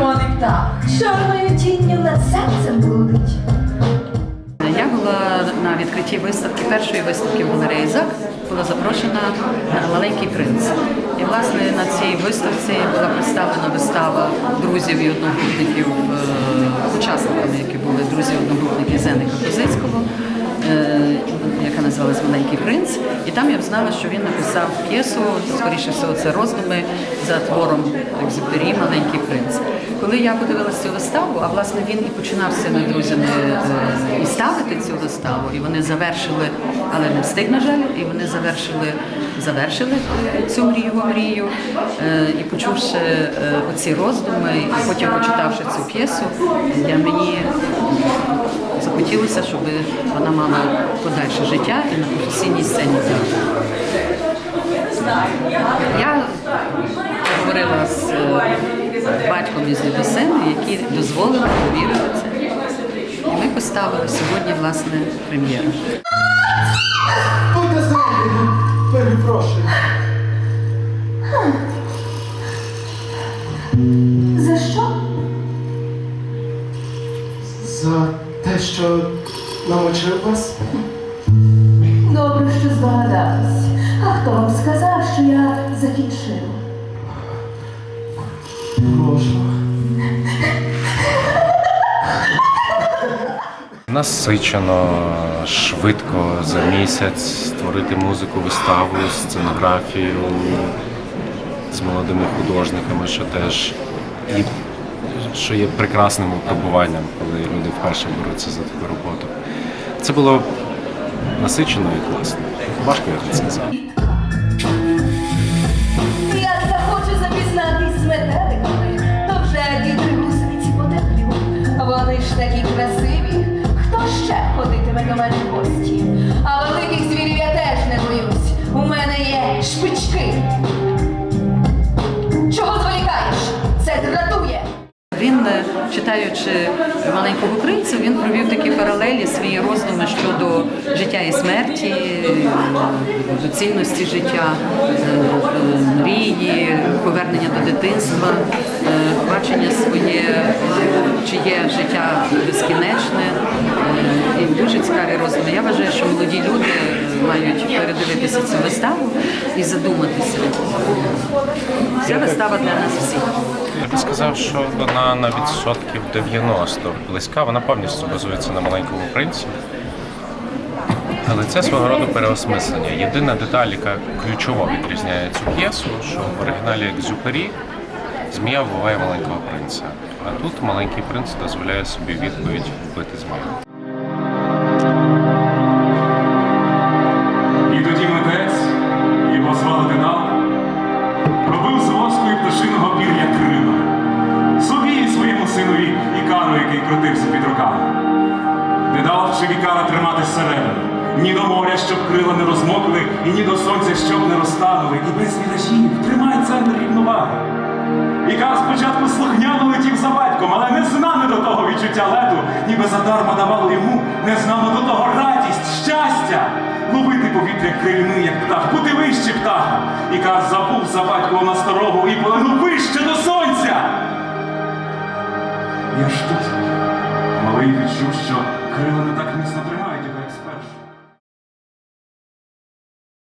червоний птах, чорною тінню над серцем блудить. Я була на відкритті виставки, першої виставки в галереї ЗАК, була запрошена маленький принц. І власне на цій виставці була представлена вистава друзів і одногрупників, е, учасниками, які були друзі одногрупники Зеника Козицького, е, яка називалась Маленький принц. І там я знала, що він написав п'єсу, скоріше всього, це роздуми за твором екзюпері Маленький принц. Коли я подивилася цю виставу, а власне він і починав з цими друзями е, і ставити цю виставу, і вони завершили, але не встиг, на жаль, і вони завершили, завершили е, цю мрію мрію. Е, І почувши е, оці роздуми, і потім почитавши цю п'єсу, я мені захотілося, щоб вона мала подальше життя і на професійній сцені театру. Я говорила з е, батьком із Людосени, які дозволили повірити це. І ми поставили сьогодні власне прем'єру. Перепрошую. За що? За те, що намочив вас? Добре, що здогадались. А хто вам сказав, що я закінчив? Прошу. Насичено, швидко за місяць створити музику, виставу, сценографію з молодими художниками, що теж і що є прекрасним випробуванням, коли люди вперше беруться за таку роботу. Це було насичено і класно. Важко я це сказав. Читаючи маленького принця, він провів такі паралелі свої роздуми щодо життя і смерті, доцільності життя, мрії, повернення до дитинства, е, бачення своє, е, чи є життя безкінечне. Е, І дуже цікаві роздуми. Я вважаю, що молоді люди мають передивитися цю виставу і задуматися. Ця вистава для нас всіх. Я би сказав, що вона на відсотків 90 близька, вона повністю базується на маленькому принці. Але це свого роду переосмислення. Єдина деталь, яка ключово відрізняє цю п'єсу, що в оригіналі Екзюпері змія вбиває маленького принца. А тут маленький принц дозволяє собі відповідь вбити змію. Ні до моря, щоб крила не розмокли, і ні до сонця, щоб не розтанули, і без вітажів тримай центр рівноваги. Ікар спочатку слухняно летів за батьком, але не знане до того відчуття лету, ніби задарма давало йому незнамо до того радість, щастя, ловити повітря крильми, як птах, бути вище птаха. Ікар забув за батькову насторогу і полинув вище до сонця. Я ж тут, малий відчув, що крила не так міцно тримають.